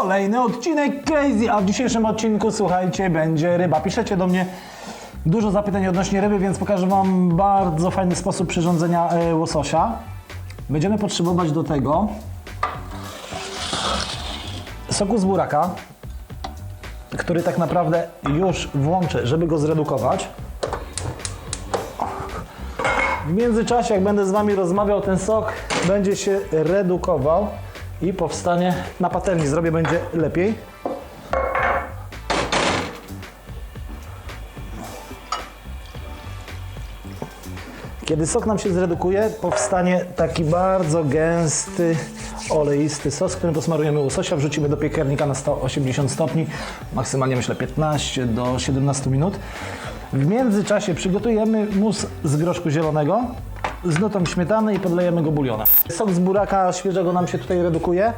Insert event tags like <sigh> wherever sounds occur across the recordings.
Kolejny odcinek Crazy, a w dzisiejszym odcinku, słuchajcie, będzie ryba. Piszecie do mnie dużo zapytań odnośnie ryby, więc pokażę Wam bardzo fajny sposób przyrządzenia e, łososia. Będziemy potrzebować do tego soku z buraka, który tak naprawdę już włączę, żeby go zredukować. W międzyczasie, jak będę z Wami rozmawiał, ten sok będzie się redukował i powstanie na patelni. Zrobię będzie lepiej. Kiedy sok nam się zredukuje, powstanie taki bardzo gęsty, oleisty sos, którym posmarujemy łososia, wrzucimy do piekarnika na 180 stopni, maksymalnie myślę 15 do 17 minut. W międzyczasie przygotujemy mus z groszku zielonego z nutą śmietany i podlejemy go bulionem. Sok z buraka świeżego nam się tutaj redukuje.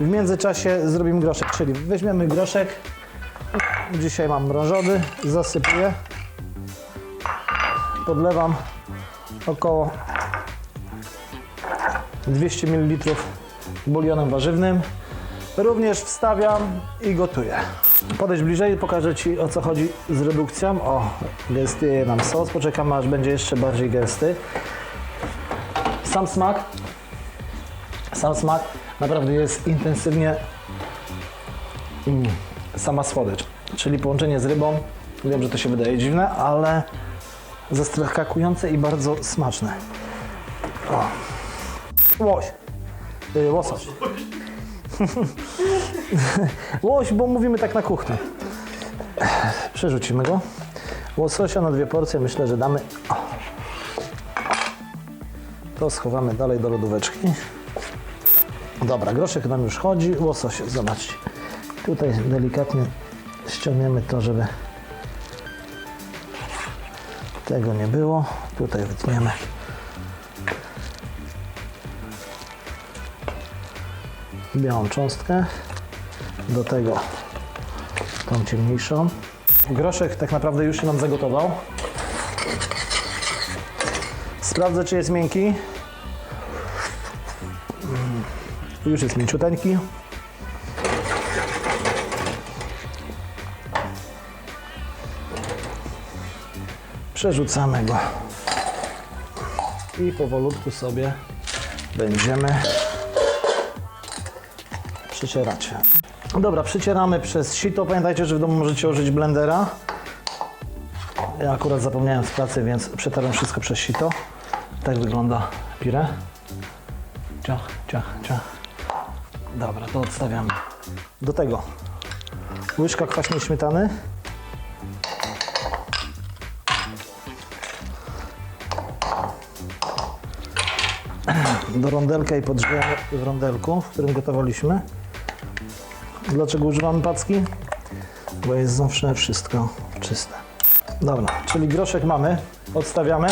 W międzyczasie zrobimy groszek, czyli weźmiemy groszek, dzisiaj mam mrożony, zasypuję, podlewam około 200 ml bulionem warzywnym. Również wstawiam i gotuję. Podejdź bliżej, pokażę Ci o co chodzi z redukcją. O, gęstnieje nam sos, poczekamy aż będzie jeszcze bardziej gęsty. Sam smak, sam smak naprawdę jest intensywnie mm, sama słodycz, czyli połączenie z rybą. Wiem, że to się wydaje dziwne, ale zaskakujące i bardzo smaczne. O. Łoś. Y, łosoś. <laughs> Łoś, bo mówimy tak na kuchni. Przerzucimy go. Łososia na dwie porcje myślę, że damy. O. To schowamy dalej do lodóweczki. Dobra, groszek nam już chodzi. Łosoś, zobaczcie. Tutaj delikatnie ściągniemy to, żeby tego nie było. Tutaj wytniemy. Białą cząstkę. Do tego tą ciemniejszą. Groszek tak naprawdę już się nam zagotował. Sprawdzę, czy jest miękki. Już jest mięciuteńki. Przerzucamy go. I powolutku sobie będziemy przycierać. Dobra, przycieramy przez sito. Pamiętajcie, że w domu możecie użyć blendera. Ja akurat zapomniałem w pracy, więc przetarłem wszystko przez sito. Tak wygląda pire. Ciach, ciach, ciach. Dobra, to odstawiamy. Do tego łyżka kwaśnej śmietany. do rondelka i podgrzewamy w rondelku, w którym gotowaliśmy. Dlaczego używamy packi? Bo jest zawsze wszystko czyste. Dobra, czyli groszek mamy, odstawiamy.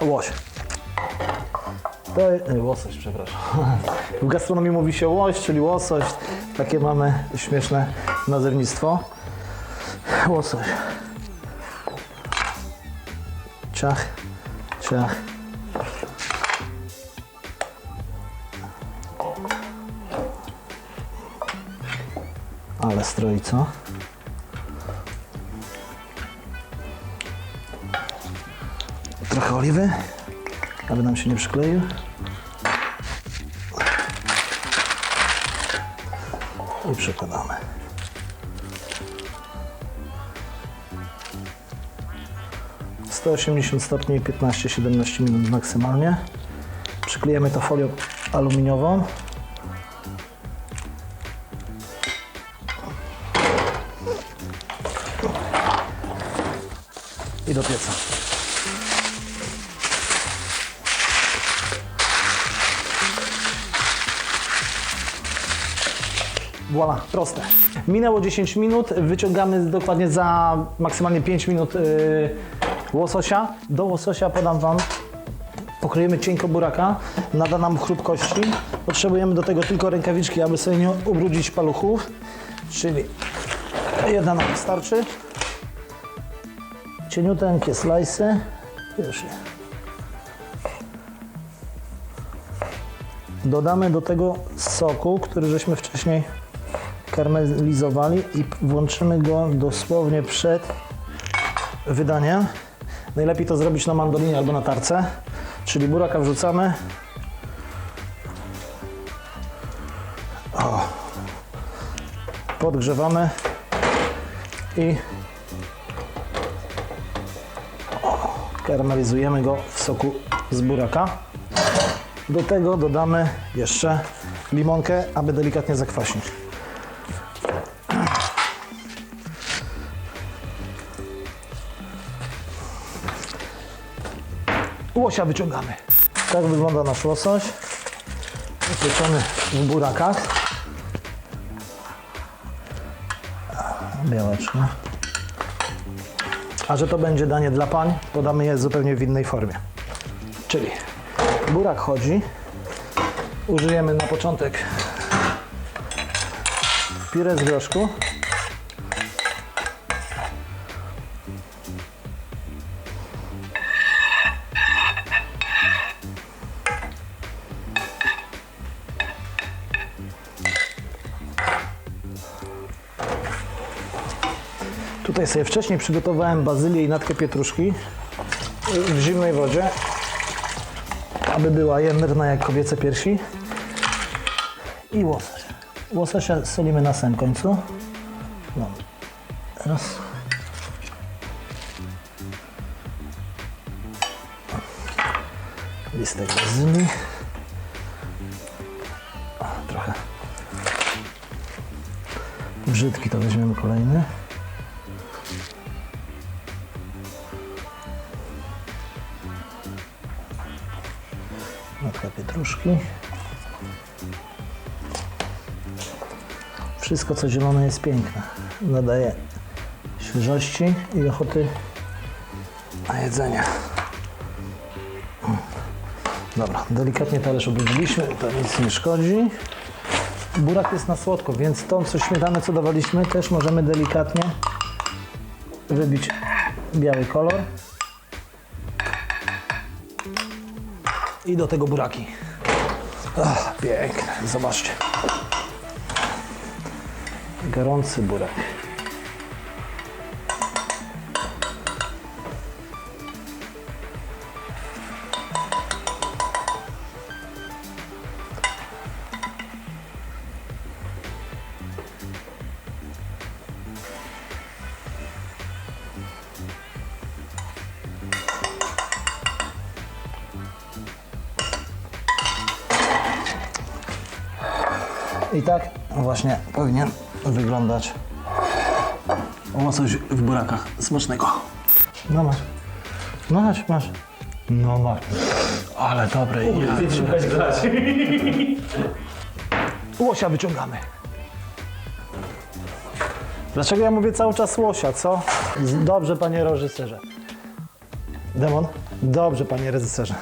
Łoś. To łosoś, przepraszam. <laughs> W gastronomii mówi się łoś, czyli łosoś. Takie mamy śmieszne nazewnictwo. Łosoś. Ciach, ciach. Ale stroi, co? Trochę oliwy, aby nam się nie przykleił. I przekładamy. Sto osiemdziesiąt stopni, 15-17 minut maksymalnie. Przyklejemy to folią aluminiową. i do pieca. Voila, proste. Minęło 10 minut, wyciągamy dokładnie za maksymalnie 5 minut yy, łososia. Do łososia podam Wam, pokroimy cienko buraka, nada nam chrupkości. Potrzebujemy do tego tylko rękawiczki, aby sobie nie ubrudzić paluchów, czyli jedna nam wystarczy cieniuteńkie slajsy. Już. Dodamy do tego soku, który żeśmy wcześniej karmelizowali i włączymy go dosłownie przed wydaniem. Najlepiej to zrobić na mandolinie albo na tarce, czyli buraka wrzucamy. O. Podgrzewamy i karmelizujemy go w soku z buraka. Do tego dodamy jeszcze limonkę, aby delikatnie zakwasić. Łosia wyciągamy. Tak wygląda nasz łosoś. Upieczony w burakach. Białeczko. A że to będzie danie dla pań, podamy je zupełnie w innej formie. Czyli burak chodzi. Użyjemy na początek pire z groszku. Tutaj sobie wcześniej przygotowałem bazylię i natkę pietruszki w zimnej wodzie, aby była jędrna jak kobiece piersi. I łosoś. Łososia solimy na samym końcu. No. Raz. Listek bazylii. O, Trochę brzydki to weźmiemy kolejny. Wszystko co zielone jest piękne. Nadaje świeżości i ochoty na jedzenie. Dobra, delikatnie talerz obróciliśmy, to nic nie szkodzi. Burak jest na słodko, więc tą co śmietanę co dawaliśmy też możemy delikatnie wybić biały kolor. I do tego buraki. Ach, piękne, zobaczcie. Gorący burak. I tak właśnie powinien wyglądać łosoś w burakach. Smacznego. No masz. No masz, masz. No masz. Ale dobre. Ja. Szukać grać. Łosia wyciągamy. Dlaczego ja mówię cały czas łosia, co? Dobrze, panie reżyserze. Demon? Dobrze, panie reżyserze.